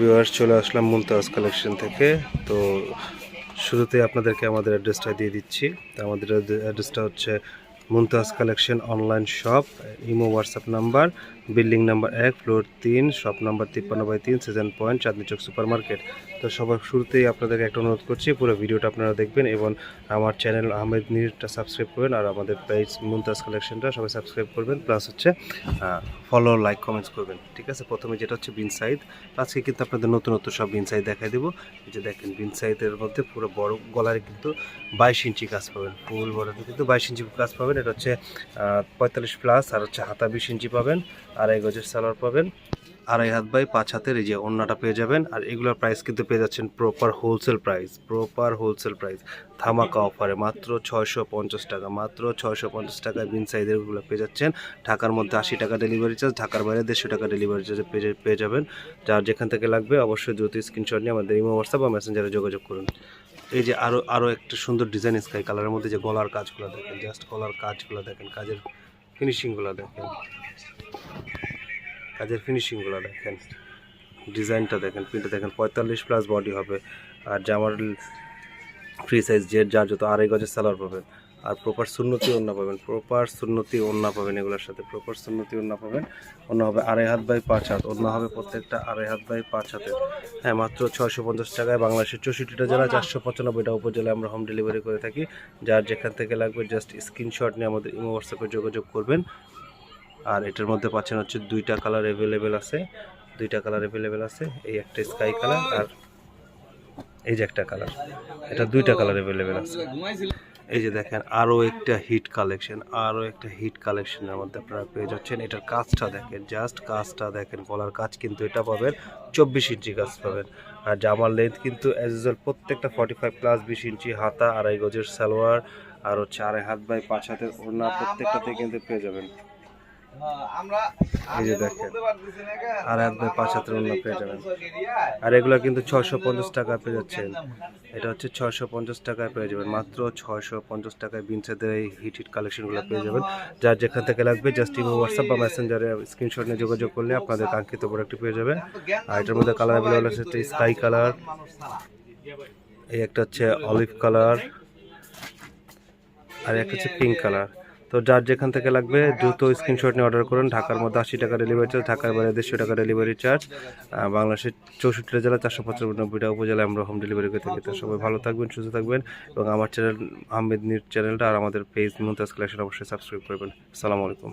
Viewers চলে আসলাম Mumtaz collection থেকে। তো শুরুতে আপনাদেরকে আমাদের অ্যাড্রেসটা দিয়ে দিচ্ছি। তো আমাদের অ্যাড্রেসটা হচ্ছে Mumtaz collection online shop imo WhatsApp number building number এক ফ্লোর তিন শপ নাম্বার তিপ্পান্ন বাই তিন season point Chandni Chowk super market তো সবার শুরুতেই আপনাদেরকে একটা অনুরোধ করছি, পুরো ভিডিওটা আপনারা দেখবেন এবং আমার চ্যানেল আহমেদ নিরটা সাবস্ক্রাইব করবেন আর আমাদের পেজ মুমতাজ কালেকশনটা সবাই সাবস্ক্রাইব করবেন প্লাস হচ্ছে ফলো লাইক কমেন্টস করবেন, ঠিক আছে? প্রথমে যেটা হচ্ছে বিন সাইদ আজকে কিন্তু আপনাদের নতুন নতুন সব বিন সাইজ দেখাই দেবো। যে দেখেন বিন সাইজের মধ্যে পুরো বড় গলার কিন্তু বাইশ ইঞ্চি কাজ পাবেন, ফুল বড়তে কিন্তু বাইশ ইঞ্চি কাজ পাবেন। এটা হচ্ছে পঁয়তাল্লিশ প্লাস আর হচ্ছে হাতা বিশ ইঞ্চি পাবেন আর গজের সালোয়ার পাবেন। আড়াই হাত বাই পাঁচ হাতের এই যে অন্যটা পেয়ে যাবেন। আর এগুলোর প্রাইস কিন্তু পেয়ে যাচ্ছেন proper wholesale price proper wholesale price ধামাকা অফারে মাত্র ছয়শো পঞ্চাশ টাকা, মাত্র ছয়শো পঞ্চাশ টাকায় বিন সাইজেরগুলো পেয়ে যাচ্ছেন। ঢাকার মধ্যে আশি টাকা ডেলিভারি চার্জ ঢাকার বাইরে দেড়শো টাকা ডেলিভারি চার্জ পেয়ে যাবেন। যার যেখান থেকে লাগবে অবশ্যই দ্রুত স্ক্রিনশট নিয়ে আমাদের ইমো হোয়াটসঅ্যাপ বা মেসেঞ্জারে যোগাযোগ করুন। এই যে আরও আরও একটা সুন্দর ডিজাইন স্কাই কালারের মধ্যে যে গলার কাজগুলো দেখেন জাস্ট গলার কাজগুলো দেখেন, কাজের ফিনিশিংগুলো দেখেন। কাজের ফিনিশিংগুলো দেখেন ডিজাইনটা দেখেন প্রিন্টটা দেখেন, পঁয়তাল্লিশ প্লাস বডি হবে, আর জামার ফ্রি সাইজ যে যার যত আড়াই গজের সালোয়ার পাবেন, আর প্রপার সুন্নতি ওন্না পাবেন প্রপার সুন্নতি ওন্না পাবেন এগুলোর সাথে প্রপার সুন্নতি ওন্না পাবেন অন্য হবে আড়াই হাত বাই পাঁচ হাত অন্য হবে প্রত্যেকটা আড়াই হাত বাই পাঁচ হাতের। হ্যাঁ মাত্র ছয়শো পঞ্চাশ টাকায় বাংলাদেশের চৌষট্টিটা জেলা, চারশো পঁচানব্বইটা উপজেলায় আমরা হোম ডেলিভারি করে থাকি। যার যেখান থেকে লাগবে জাস্ট স্ক্রিনশট নিয়ে আমাদের ইমো হোয়াটসঅ্যাপে যোগাযোগ করবেন। আর এটার মধ্যে পাচ্ছেন হচ্ছে দুইটা কালার অ্যাভেলেবেল আছে, দুইটা কালার অ্যাভেলেবেল আছে, এই একটা স্কাই কালার আর এই যে একটা কালার এটা দুইটা কালার অ্যাভেলেবেল আছে। এই যে দেখেন আরও একটা হিট কালেকশন আরও একটা হিট কালেকশনের মধ্যে আপনারা পেয়ে যাচ্ছেন। এটার কাজটা দেখেন জাস্ট কাজটা দেখেন, গলার কাজ কিন্তু এটা পাবেন, চব্বিশ ইঞ্চি কাজ পাবেন। আর জামার লেন্থ কিন্তু অ্যাজ ইউজুয়াল প্রত্যেকটা ফর্টি ফাইভ প্লাস বিশ ইঞ্চি, হাতা, আড়াই গজের সালোয়ার, আর হচ্ছে আড়াই হাত বাই পাঁচ হাতের ওড়না প্রত্যেকটাতে কিন্তু পেয়ে যাবেন। আর এক বাই পাঁচ হাতের ওড়না পেয়ে যাবেন। আর এগুলো কিন্তু ছয়শো পঞ্চাশ টাকা পেয়ে যাচ্ছেন। এটা হচ্ছে ছয়শো পঞ্চাশ টাকায় পেয়ে যাবেন। মাত্র ছয়শো পঞ্চাশ টাকায় বিনসেদের এই হিট হিট কালেকশনগুলো পেয়ে যাবেন। যার যেখান থেকে লাগবে জাস্ট ইমো হোয়াটসঅ্যাপ বা মেসেঞ্জারে স্ক্রিনশট নিয়ে যোগাযোগ করলে আপনাদের কাঙ্ক্ষিত প্রোডাক্টটি পেয়ে যাবেন। আর এটার মধ্যে কালার অ্যাভেলেবল আছে স্কাই কালার এই একটা হচ্ছে অলিভ কালার আর একটা হচ্ছে পিঙ্ক কালার তো যার যেখান থেকে লাগবে, দ্রুত স্ক্রিনশট নিয়ে অর্ডার করুন। ঢাকার মধ্যে আশি টাকা ডেলিভারি চার্জ ঢাকার বাইরে দেড়শো টাকা ডেলিভারি চার্জ বাংলাদেশের চৌষট্টি জেলা, চারশো পঁচানব্বইটা উপজেলায় আমরা হোম ডেলিভারি করে থাকি। তো সবাই ভালো থাকবেন, সুস্থ থাকবেন এবং আমার চ্যানেল আহমেদ নিউজ চ্যানেলটা আর আমাদের পেজ মুমতাজ কালেকশন অবশ্যই সাবস্ক্রাইব করবেন। আসসালামু আলাইকুম।